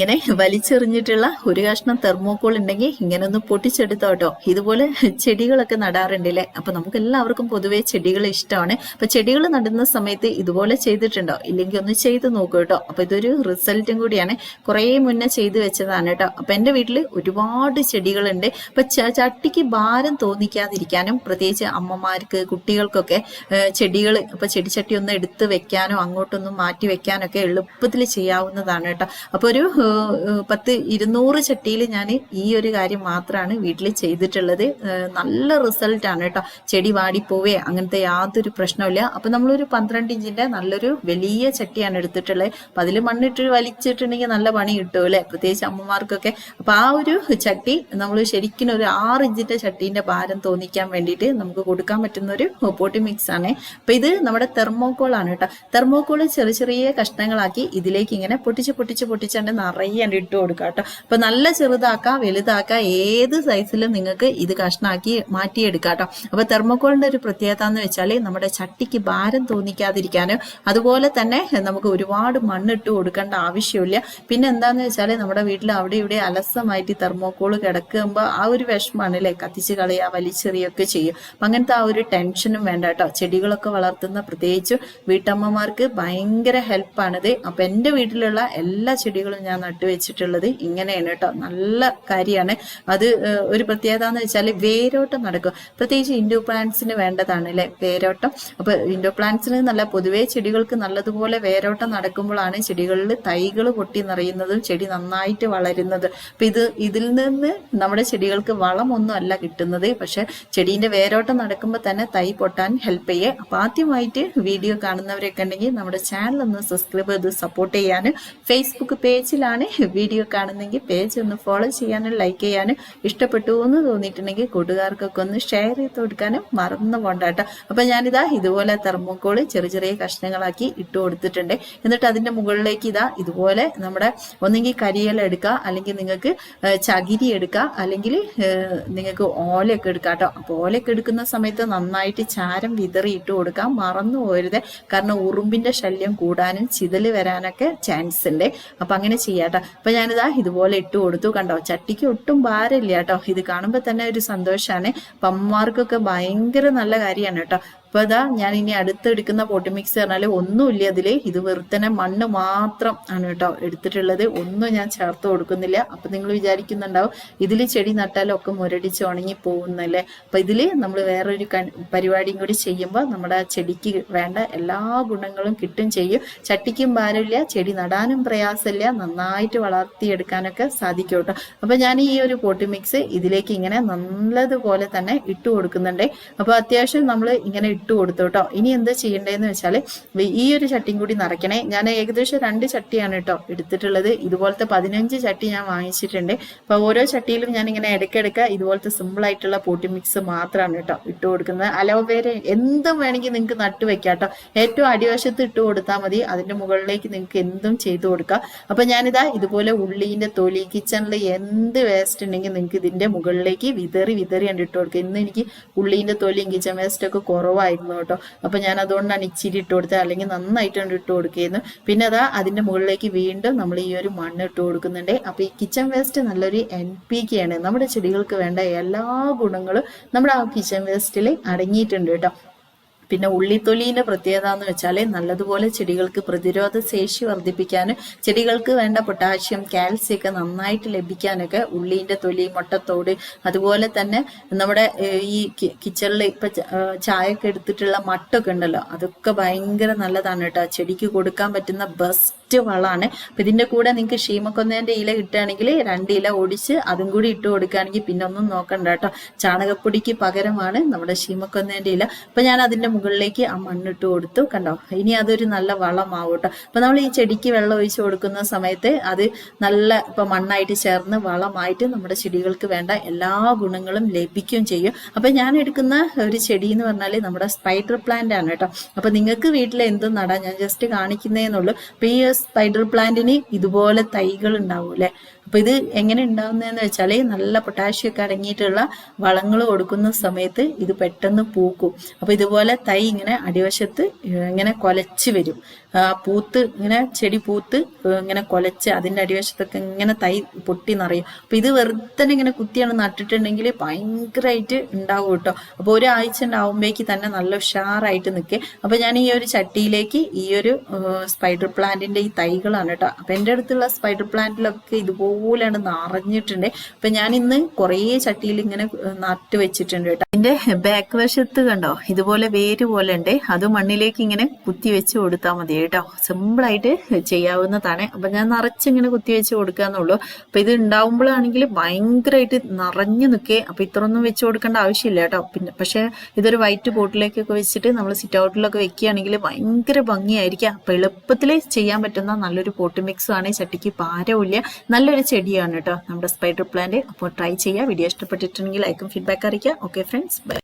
ഇങ്ങനെ വലിച്ചെറിഞ്ഞിട്ടുള്ള ഒരു കഷ്ണം തെർമോക്കോൾ ഉണ്ടെങ്കിൽ ഇങ്ങനെ ഒന്ന് പൊട്ടിച്ചെടുത്തോട്ടോ. ഇതുപോലെ ചെടികളൊക്കെ നടാറുണ്ടല്ലേ അപ്പൊ നമുക്ക് എല്ലാവർക്കും പൊതുവെ ചെടികൾ ഇഷ്ടമാണ്. അപ്പൊ ചെടികൾ നടുന്ന സമയത്ത് ഇതുപോലെ ചെയ്തിട്ടുണ്ടോ? ഇല്ലെങ്കിൽ ഒന്ന് ചെയ്ത് നോക്കൂ കേട്ടോ. അപ്പൊ ഇതൊരു റിസൾട്ടും കൂടിയാണ്. കുറേ മുന്നേ ചെയ്തു വെച്ചതാണ് കേട്ടോ. അപ്പൊ എന്റെ വീട്ടിൽ ഒരുപാട് ചെടികളുണ്ട്. അപ്പൊ ചട്ടിക്ക് ഭാരം തോന്നിക്കാതിരിക്കാനും പ്രത്യേകിച്ച് അമ്മമാർക്ക് കുട്ടികൾക്കൊക്കെ ചെടികൾ ഇപ്പൊ ചെടിച്ചട്ടി ഒന്ന് എടുത്ത് വെക്കാനോ അങ്ങോട്ടൊന്നും മാറ്റി വെക്കാനൊക്കെ എളുപ്പത്തിൽ ചെയ്യാവുന്നതാണ് കേട്ടോ. അപ്പൊ ഒരു പത്ത് ഇരുന്നൂറ് ചട്ടിയിൽ ഞാൻ ഈ ഒരു കാര്യം മാത്രമാണ് വീട്ടിൽ ചെയ്തിട്ടുള്ളത്. നല്ല റിസൾട്ട് ആണ് കേട്ടോ. ചെടി വാടിപ്പോവേ അങ്ങനത്തെ യാതൊരു പ്രശ്നമില്ല അപ്പൊ നമ്മളൊരു പന്ത്രണ്ട് ഇഞ്ചിന്റെ നല്ലൊരു വലിയ ചട്ടിയാണ് എടുത്തിട്ടുള്ളത്. അപ്പൊ അതിൽ മണ്ണിട്ട് വലിച്ചിട്ടുണ്ടെങ്കിൽ നല്ല പണി കിട്ടും അല്ലെ? പ്രത്യേകിച്ച് അമ്മമാർക്കൊക്കെ. അപ്പൊ ആ ഒരു ചട്ടി നമ്മൾ ശരിക്കും ഒരു ആറ് ഇഞ്ചിന്റെ ചട്ടീന്റെ ഭാരം തോന്നിക്കാൻ വേണ്ടിയിട്ട് നമുക്ക് കൊടുക്കാൻ പറ്റുന്ന ഒരു പോട്ടി മിക്സ് ആണ്. അപ്പൊ ഇത് നമ്മുടെ തെർമോക്കോൾ ആണ് കേട്ടോ. തെർമോക്കോൾ ചെറിയ ചെറിയ കഷ്ണങ്ങളാക്കി ഇതിലേക്ക് ഇങ്ങനെ പൊട്ടിച്ച് പൊട്ടിച്ച് പൊട്ടിച്ചാണ്ട് നിറയെ ഇട്ട് കൊടുക്കുക കേട്ടോ. അപ്പൊ നല്ല ചെറുതാക്കാം വലുതാക്കാം ഏത് സൈസിലും നിങ്ങൾക്ക് ഇത് കഷ്ണാക്കി മാറ്റിയെടുക്കാം കേട്ടോ. അപ്പൊ തെർമോക്കോളിന്റെ ഒരു പ്രത്യേകത എന്ന് വെച്ചാൽ നമ്മുടെ ചട്ടിക്ക് ഭാരം തോന്നിക്കാതിരിക്കാനും അതുപോലെ തന്നെ നമുക്ക് ഒരുപാട് മണ്ണിട്ട് കൊടുക്കേണ്ട ആവശ്യമില്ല. പിന്നെ എന്താന്ന് വെച്ചാൽ നമ്മുടെ വീട്ടിൽ അവിടെ ഇവിടെ അലസമായിട്ട് തെർമോക്കോൾ കിടക്കുമ്പോൾ ആ ഒരു വിഷമാണ് അല്ലേ? കത്തിച്ച് കളയുക വലിച്ചെറിയൊക്കെ ചെയ്യും. അപ്പൊ അങ്ങനത്തെ ആ ഒരു ടെൻഷനും വേണ്ട കേട്ടോ. ചെടികളൊക്കെ വളർത്തുന്ന പ്രത്യേകിച്ച് വീട്ടമ്മമാർക്ക് ഭയങ്കര ഹെൽപ്പാണിത് അപ്പൊ എന്റെ വീട്ടിലുള്ള എല്ലാ ചെടികളും ഞാൻ നട്ടുവെച്ചിട്ടുള്ളത് ഇങ്ങനെയാണ് കേട്ടോ. നല്ല കാര്യമാണ്. അത് ഒരു പ്രത്യേകത എന്ന് വെച്ചാൽ വേരോട്ടം നടക്കും. പ്രത്യേകിച്ച് ഇൻഡോ പ്ലാന്റ്സിന് വേണ്ടതാണ് അല്ലെ? വേരോട്ടം. അപ്പൊ ഇൻഡോ പ്ലാന്റ്സിന് നല്ല പൊതുവേ ചെടികൾക്ക് നല്ലതുപോലെ വേരോട്ടം നടക്കുമ്പോഴാണ് ചെടികളിൽ തൈകൾ പൊട്ടി നിറയുന്നതും ചെടി നന്നായിട്ട് വളരുന്നത്. അപ്പൊ ഇത് ഇതിൽ നിന്ന് നമ്മുടെ ചെടികൾക്ക് വളമൊന്നും അല്ല കിട്ടുന്നത്. പക്ഷെ ചെടീന്റെ വേരോട്ടം നടക്കുമ്പോൾ തന്നെ തൈ പൊട്ടാൻ ഹെൽപ്പ് ചെയ്യേ. അപ്പൊ ആദ്യമായിട്ട് വീഡിയോ കാണുന്നവരൊക്കെ ഉണ്ടെങ്കിൽ നമ്മുടെ ചാനൽ ഒന്ന് സബ്സ്ക്രൈബ് ചെയ്ത് സപ്പോർട്ട് ചെയ്യാനും. ഫേസ്ബുക്ക് പേജിലാണ് വീഡിയോ കാണുന്നെങ്കിൽ പേജ് ഒന്ന് ഫോളോ ചെയ്യാനും ലൈക്ക് ചെയ്യാനും ഇഷ്ടപ്പെട്ടു എന്ന് തോന്നിയിട്ടുണ്ടെങ്കിൽ കൂട്ടുകാർക്കൊക്കെ ഒന്ന് ഷെയർ ചെയ്ത് കൊടുക്കാനും മറന്നു പോണ്ടാട്ടോ അപ്പൊ ഞാനിതാ ഇതുപോലെ തെർമോക്കോൾ ചെറിയ ചെറിയ കഷ്ണങ്ങളാക്കി ഇട്ട് കൊടുത്തിട്ടുണ്ട്. എന്നിട്ട് അതിന്റെ മുകളിലേക്ക് ഇതാ ഇതുപോലെ നമ്മുടെ ഒന്നെങ്കിൽ കരിയില എടുക്കുക അല്ലെങ്കിൽ നിങ്ങൾക്ക് ചകിരി എടുക്കുക അല്ലെങ്കിൽ നിങ്ങൾക്ക് ഓലയൊക്കെ എടുക്കാം കേട്ടോ. അപ്പോൾ ഓലയൊക്കെ എടുക്കുന്ന സമയത്ത് നന്നായിട്ട് ചാരം വിതറി ഇട്ട് കൊടുക്കാം. മറന്നു പോരുത് കാരണം ഉറുമ്പിന്റെ ശല്യം കൂടാനും ചിതൽ വരാനൊക്കെ ചാൻസ് ഉണ്ട്. അപ്പൊ അങ്ങനെ ചെയ്യാട്ടോ. അപ്പൊ ഞാനിതാ ഇതുപോലെ ഇട്ട് കൊടുത്തു കണ്ടോ? ചട്ടിക്ക് ഒട്ടും ഭാരമില്ല കേട്ടോ. ഇത് കാണുമ്പോൾ തന്നെ ഒരു സന്തോഷമാണ് അപ്പമ്മമാർക്കൊക്കെ ഭയങ്കര നല്ല കാര്യമാണ് കേട്ടോ. അപ്പൊ അതാ ഞാൻ ഇനി അടുത്തെടുക്കുന്ന പോട്ടി മിക്സ് പറഞ്ഞാൽ ഒന്നുമില്ല അതിൽ ഇത് വെറുതെ മണ്ണ് മാത്രം ആണ് കേട്ടോ എടുത്തിട്ടുള്ളത്. ഒന്നും ഞാൻ ചേർത്ത് കൊടുക്കുന്നില്ല. അപ്പൊ നിങ്ങൾ വിചാരിക്കുന്നുണ്ടാവും ഇതിൽ ചെടി നട്ടാലൊക്കെ മുരടിച്ച് ഉണങ്ങി പോകുന്നല്ലേ? അപ്പൊ ഇതിൽ നമ്മൾ വേറൊരു പരിപാടിയും കൂടി ചെയ്യുമ്പോൾ നമ്മുടെ ചെടിക്ക് വേണ്ട എല്ലാ ഗുണങ്ങളും കിട്ടും ചെയ്യും. ചട്ടിക്കും ഭാരമില്ല ചെടി നടാനും പ്രയാസമില്ല നന്നായിട്ട് വളർത്തിയെടുക്കാനൊക്കെ സാധിക്കും കേട്ടോ. അപ്പൊ ഞാൻ ഈ ഒരു പോട്ടി മിക്സ് ഇതിലേക്ക് ഇങ്ങനെ നല്ലതുപോലെ തന്നെ ഇട്ട് കൊടുക്കുന്നുണ്ട്. അപ്പൊ അത്യാവശ്യം നമ്മൾ ഇങ്ങനെ ഇട്ട് കൊടുത്തു കേട്ടോ. ഇനി എന്താ ചെയ്യേണ്ടതെന്ന് വെച്ചാൽ ഈ ഒരു ചട്ടിയും കൂടി നിറയ്ക്കണേ. ഞാൻ ഏകദേശം രണ്ട് ചട്ടിയാണ് കേട്ടോ എടുത്തിട്ടുള്ളത്. ഇതുപോലത്തെ പതിനഞ്ച് ചട്ടി ഞാൻ വാങ്ങിച്ചിട്ടുണ്ട്. അപ്പൊ ഓരോ ചട്ടിയിലും ഞാൻ ഇങ്ങനെ ഇടയ്ക്കിടയ്ക്ക് ഇതുപോലത്തെ സിമ്പിൾ ആയിട്ടുള്ള പോട്ടി മിക്സ് മാത്രമാണ് കേട്ടോ ഇട്ട് കൊടുക്കുന്നത്. അലോവേര എന്തും വേണമെങ്കിൽ നിങ്ങൾക്ക് നട്ടു വെക്കാം കേട്ടോ. ഏറ്റവും അടിവശത്ത് ഇട്ട് കൊടുത്താൽ മതി. അതിന്റെ മുകളിലേക്ക് നിങ്ങൾക്ക് എന്തും ചെയ്തു കൊടുക്കാം. അപ്പൊ ഞാനിതാ ഇതുപോലെ ഉള്ളിന്റെ തൊലി കിച്ചണിൽ എന്ത് വേസ്റ്റ് ഉണ്ടെങ്കിൽ നിങ്ങൾക്ക് ഇതിന്റെ മുകളിലേക്ക് വിതറി വിതറി കണ്ടിട്ട് കൊടുക്കുക ഇന്ന് എനിക്ക് ഉള്ളീന്റെ തൊലിയും കിച്ചൺ വേസ്റ്റ് ഒക്കെ കുറവായിരുന്നു കേട്ടോ. അപ്പൊ ഞാൻ അതുകൊണ്ടാണ് ഇച്ചിരി ഇട്ട് കൊടുത്തത്. അല്ലെങ്കിൽ നന്നായിട്ട് കൊണ്ട് ഇട്ട് കൊടുക്കുന്നു പിന്നെ അതാ അതിന്റെ മുകളിലേക്ക് വീണ്ടും നമ്മൾ ഈ ഒരു മണ്ണ് ഇട്ട് കൊടുക്കുന്നുണ്ട്. അപ്പൊ ഈ കിച്ചൺ വേസ്റ്റ് നല്ലൊരു എൻ പി കെ ആണ്. നമ്മുടെ ചെടികൾക്ക് വേണ്ട എല്ലാ ഗുണങ്ങളും നമ്മുടെ ആ കിച്ചൺ വേസ്റ്റിൽ അടങ്ങിയിട്ടുണ്ട് കേട്ടോ. പിന്നെ ഉള്ളിത്തൊലിന്റെ പ്രത്യേകത എന്ന് വെച്ചാൽ നല്ലതുപോലെ ചെടികൾക്ക് പ്രതിരോധ ശേഷി വർദ്ധിപ്പിക്കാനും ചെടികൾക്ക് വേണ്ട പൊട്ടാഷ്യം കാൽസ്യം ഒക്കെ നന്നായിട്ട് ലഭിക്കാനൊക്കെ ഉള്ളിന്റെ തൊലി മുട്ടത്തോട് അതുപോലെ തന്നെ നമ്മുടെ ഈ കിച്ചണിൽ ഇപ്പൊ ചായയൊക്കെ എടുത്തിട്ടുള്ള മട്ടൊക്കെ ഉണ്ടല്ലോ അതൊക്കെ ഭയങ്കര നല്ലതാണ് കേട്ടോ. ചെടിക്ക് കൊടുക്കാൻ പറ്റുന്ന ബെസ്റ്റ് വളമാണ്. അപ്പൊ ഇതിന്റെ കൂടെ നിങ്ങൾക്ക് ഷീമക്കൊന്നേന്റെ ഇല കിട്ടുകയാണെങ്കിൽ രണ്ട് ഇല ഒടിച്ച് അതും കൂടി ഇട്ട് കൊടുക്കുകയാണെങ്കിൽ പിന്നെ ഒന്നും നോക്കണ്ട കേട്ടോ. ചാണകപ്പൊടിക്ക് പകരമാണ് നമ്മുടെ ഷീമക്കൊന്നേന്റെ ഇല. അപ്പൊ ഞാൻ അതിന്റെ മുകളിലേക്ക് ആ മണ്ണിട്ട് കൊടുത്തു. കണ്ടോ? ഇനി അതൊരു നല്ല വളമാവും കേട്ടോ അപ്പൊ നമ്മൾ ഈ ചെടിക്ക് വെള്ളം ഒഴിച്ചു കൊടുക്കുന്ന സമയത്ത് അത് നല്ല ഇപ്പൊ മണ്ണായിട്ട് ചേർന്ന് വളമായിട്ട് നമ്മുടെ ചെടികൾക്ക് വേണ്ട എല്ലാ ഗുണങ്ങളും ലഭിക്കുകയും ചെയ്യും. അപ്പൊ ഞാൻ എടുക്കുന്ന ഒരു ചെടി എന്ന് പറഞ്ഞാൽ നമ്മുടെ സ്പൈഡർ പ്ലാന്റ് ആണ് കേട്ടോ അപ്പൊ നിങ്ങൾക്ക് വീട്ടിൽ എന്തും നടാം? ഞാൻ ജസ്റ്റ് കാണിക്കുന്നേന്നുള്ളൂ അപ്പൊ ഈ സ്പൈഡർ പ്ലാന്റിന് ഇതുപോലെ തൈകൾ ഉണ്ടാവും അല്ലെ അപ്പൊ ഇത് എങ്ങനെ ഉണ്ടാകുന്നതെന്ന് വെച്ചാൽ നല്ല പൊട്ടാഷ്യമൊക്കെ അടങ്ങിയിട്ടുള്ള വളങ്ങൾ കൊടുക്കുന്ന സമയത്ത് ഇത് പെട്ടെന്ന് പൂക്കും. അപ്പൊ ഇതുപോലെ തൈ ഇങ്ങനെ അടിവശത്ത് ഇങ്ങനെ കൊലച്ച് വരും. ആ പൂത്ത് ഇങ്ങനെ ചെടി പൂത്ത് ഇങ്ങനെ കൊലച്ച് അതിന്റെ അടിവശത്തൊക്കെ ഇങ്ങനെ തൈ പൊട്ടി നിറയും. അപ്പൊ ഇത് വെറുതെ ഇങ്ങനെ കുത്തിയാണ് നട്ടിട്ടുണ്ടെങ്കിൽ ഭയങ്കരമായിട്ട് ഉണ്ടാവും കേട്ടോ. അപ്പൊ ഒരാഴ്ച ഉണ്ടാവുമ്പോഴേക്ക് തന്നെ നല്ല ഉഷാറായിട്ട് നിൽക്കുക അപ്പൊ ഞാൻ ഈ ഒരു ചട്ടിയിലേക്ക് ഈ ഒരു സ്പൈഡർ പ്ലാന്റിന്റെ ഈ തൈകളാണ് കേട്ടോ. അപ്പൊ എന്റെ അടുത്തുള്ള സ്പൈഡർ പ്ലാന്റിലൊക്കെ ഇതുപോലെയാണ് നിറഞ്ഞിട്ടുണ്ട്. അപ്പൊ ഞാൻ ഇന്ന് കുറേ ചട്ടിയിൽ ഇങ്ങനെ നട്ട് വെച്ചിട്ടുണ്ട് കേട്ടോ. ഇതിന്റെ ബാക്ക് വശത്ത് കണ്ടോ ഇതുപോലെ വേര് പോലെ ഉണ്ട്. അത് മണ്ണിലേക്ക് ഇങ്ങനെ കുത്തി വെച്ച് കൊടുത്താൽ മതി കേട്ടോ. സിമ്പിൾ ആയിട്ട് ചെയ്യാവുന്നതാണ്. അപ്പൊ ഞാൻ നിറച്ചിങ്ങനെ കുത്തി വെച്ച് കൊടുക്കാന്നുള്ളൂ. അപ്പൊ ഇത് ഉണ്ടാവുമ്പോഴാണെങ്കിൽ ഭയങ്കരമായിട്ട് നിറഞ്ഞു നിൽക്കേ. അപ്പൊ ഇത്രയൊന്നും വെച്ച് കൊടുക്കേണ്ട ആവശ്യമില്ല കേട്ടോ. പിന്നെ പക്ഷെ ഇതൊരു വൈറ്റ് ബോട്ടിലേക്കൊക്കെ വെച്ചിട്ട് നമ്മൾ സിറ്റ് ഔട്ടിലൊക്കെ വെക്കുകയാണെങ്കിൽ ഭയങ്കര ഭംഗിയായിരിക്കും. അപ്പൊ എളുപ്പത്തിൽ ചെയ്യാൻ പറ്റുന്ന നല്ലൊരു പോട്ട് മിക്സ് ആണ് ചട്ടിക്ക് ഭാരമില്ല നല്ലൊരു ചെടിയാണ് കേട്ടോ നമ്മുടെ സ്പൈഡർ പ്ലാന്റ്. അപ്പോൾ ട്രൈ ചെയ്യുക വീഡിയോ ഇഷ്ടപ്പെട്ടിട്ടുണ്ടെങ്കിൽ ലൈക്കും ഫീഡ്ബാക്ക് അറിയിക്കുക ഓക്കെ ഫ്രണ്ട്സ് ബൈ